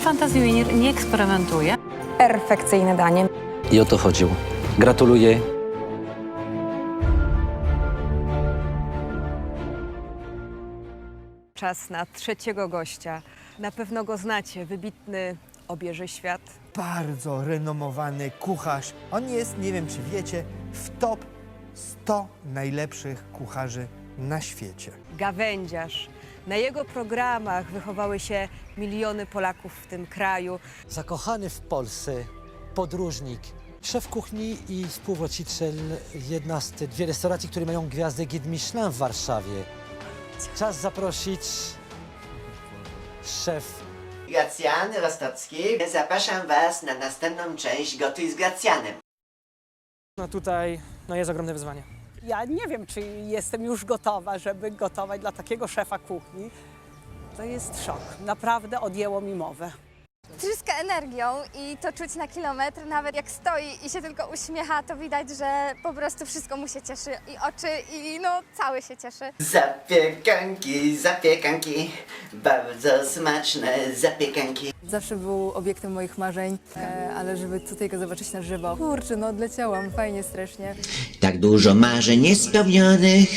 fantazją i nie, nie eksperymentuję. Perfekcyjne danie. I o to chodziło. Gratuluję. Czas na trzeciego gościa. Na pewno go znacie. Wybitny obieży świat. bardzo renomowany kucharz. On jest, nie wiem czy wiecie, w top 100 najlepszych kucharzy na świecie. Gawędziarz. Na jego programach wychowały się miliony Polaków w tym kraju. Zakochany w Polsce podróżnik, szef kuchni i współwłaściciel jedna z tych dwie restauracji, które mają gwiazdę Guide Michelin w Warszawie. Czas zaprosić szef Gracjan Rostocki. Zapraszam Was na następną część Gotuj z Gracjanem. No tutaj no jest ogromne wyzwanie. Ja nie wiem, czy jestem już gotowa, żeby gotować dla takiego szefa kuchni. To jest szok. Naprawdę odjęło mi mowę. Tryska energią i to czuć na kilometr, nawet jak stoi i się tylko uśmiecha, to widać, że po prostu wszystko mu się cieszy i oczy i no cały się cieszy. Zapiekanki, zapiekanki, bardzo smaczne zapiekanki. Zawsze był obiektem moich marzeń, e, ale żeby tutaj go zobaczyć na żywo. Kurczę, no odleciałam, fajnie strasznie. Tak dużo marzeń niespełnionych.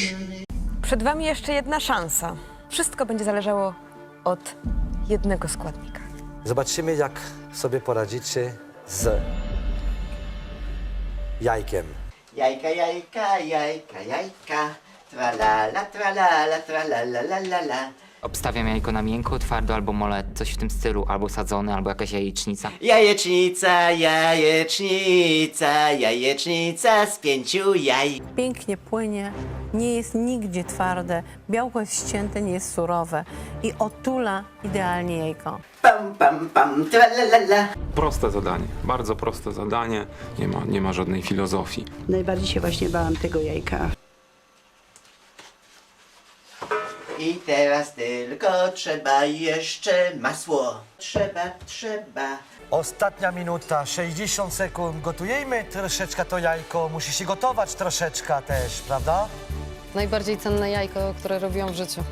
Przed Wami jeszcze jedna szansa. Wszystko będzie zależało od jednego składnika. Zobaczymy, jak sobie poradzicie z jajkiem. Jajka, jajka, jajka, jajka. Tralala, tralala, tralala, la, la, la. Obstawiam jajko na miękko, twardo albo mole, coś w tym stylu, albo sadzone, albo jakaś jajecznica. Jajecznica, jajecznica, jajecznica z pięciu jaj. Pięknie płynie, nie jest nigdzie twarde, białko jest ścięte, nie jest surowe i otula idealnie jajko. Pam, pam, pam, tralalala. Proste zadanie, bardzo proste zadanie, nie ma, nie ma żadnej filozofii. Najbardziej się właśnie bałam tego jajka. I teraz tylko trzeba jeszcze masło. Trzeba, trzeba. Ostatnia minuta, 60 sekund. Gotujemy troszeczkę to jajko. Musi się gotować troszeczkę też, prawda? Najbardziej cenne jajko, które robiłam w życiu.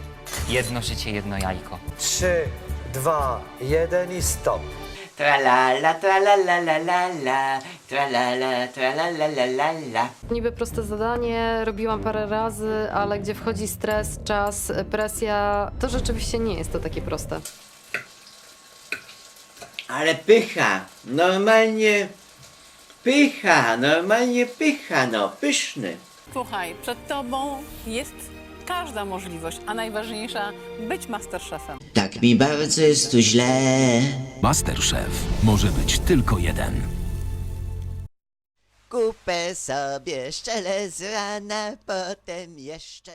Jedno życie, jedno jajko. 3, 2, 1 i stop. Tralala, tralala, la, la, la. Tralala, tralala, la, la, la. Niby proste zadanie, robiłam parę razy, ale gdzie wchodzi stres, czas, presja, to rzeczywiście nie jest to takie proste. Ale pycha, normalnie pycha, normalnie pycha, no, pyszny. Słuchaj, przed tobą jest każda możliwość, a najważniejsza być masterchefem. Tak mi bardzo jest tu źle. Masterchef może być tylko jeden. Kupę sobie szczelę z rana, potem jeszcze...